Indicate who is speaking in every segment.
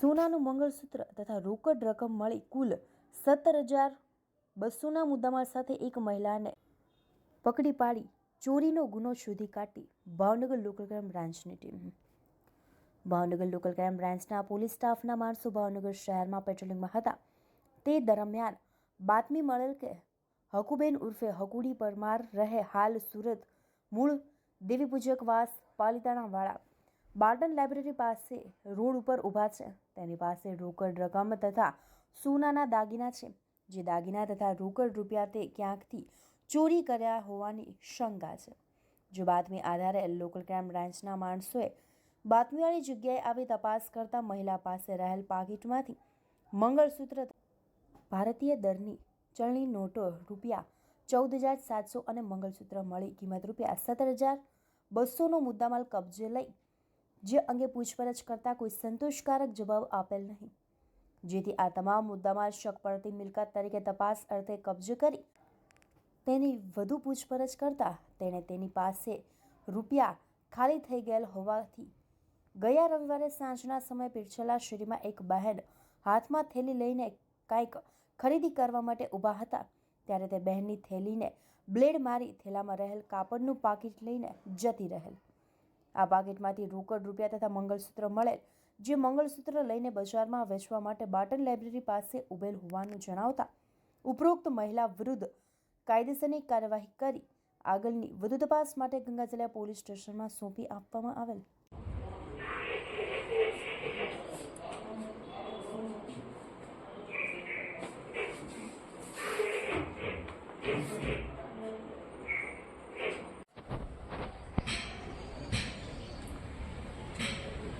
Speaker 1: સોનાનું મંગળસૂત્ર તથા રોકડ રકમ મળી કુલ સત્તર હજાર બસોના મુદ્દામાલ સાથે એક મહિલાને પકડી પાડી, ચોરીનો ગુનો શોધી કાઢી ભાવનગર લોકલ ક્રાઇમ બ્રાન્ચની ટીમ. ભાવનગર લોકલ ક્રાઇમ બ્રાન્ચના પોલીસ સ્ટાફના માણસો ભાવનગર શહેરમાં પેટ્રોલિંગમાં હતા. તે દરમિયાન બાતમી મળેલ કે હકુબેન ઉર્ફે હકુડી પરમાર રહે હાલ સુરત મૂળ દેવી પૂજકવાસ પાલિતાણાવાળા બાર્ટન લાઇબ્રેરી પાસે રોડ ઉપર ઊભા છે. તેની પાસે રોકડ રકમ તથા સોનાના દાગીના છે. જે દાગીના તથા રોકડ રૂપિયા તે ક્યાંકથી ચોરી કર્યા હોવાની શંકા છે. જો બાતમી આધારે લોકલ ક્રાઇમ બ્રાન્ચના માણસોએ બાતમીવાળી જગ્યાએ આવી તપાસ કરતા મહિલા પાસે રહેલ પાકીટમાંથી મંગળસૂત્ર ભારતીય દરની ચલણી નોટો રૂપિયા ચૌદ હજાર સાતસો અને મંગળસૂત્ર મળી કિંમત રૂપિયા સત્તર હજાર બસોનો મુદ્દામાલ કબજે લઈ જે અંગે પૂછપરછ કરતાં કોઈ સંતોષકારક જવાબ આપેલ નહીં. જેથી આ તમામ મુદ્દામાં શક પડતી મિલકત તરીકે તપાસ અર્થે કબજે કરી તેની વધુ પૂછપરછ કરતાં તેણે તેની પાસે રૂપિયા ખાલી થઈ ગયેલ હોવાથી ગયા રવિવારે સાંજના સમયે પીરછેલા શેરીમાં એક બહેન હાથમાં થેલી લઈને કાંઈક ખરીદી કરવા માટે ઊભા હતા. ત્યારે તે બહેનની થેલીને બ્લેડ મારી થેલામાં રહેલ કાપડનું પાકીટ લઈને જતી રહેલ. આ પાકીટમાંથી રોકડ રૂપિયા તથા મંગળસૂત્ર મળેલ, જે મંગળસૂત્ર લઈને બજારમાં વેચવા માટે બાટન લાઇબ્રેરી પાસે ઉભેલ હોવાનું જણાવતા, ઉપરોક્ત મહિલા વિરુદ્ધ કાયદેસરની કાર્યવાહી કરી આગળની વધુ તપાસ માટે ગંગાજલિયા પોલીસ સ્ટેશનમાં સોંપી આપવામાં આવેલ.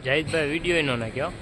Speaker 2: જાહિદભાઈ વીડિયો એનો નાખ્યો.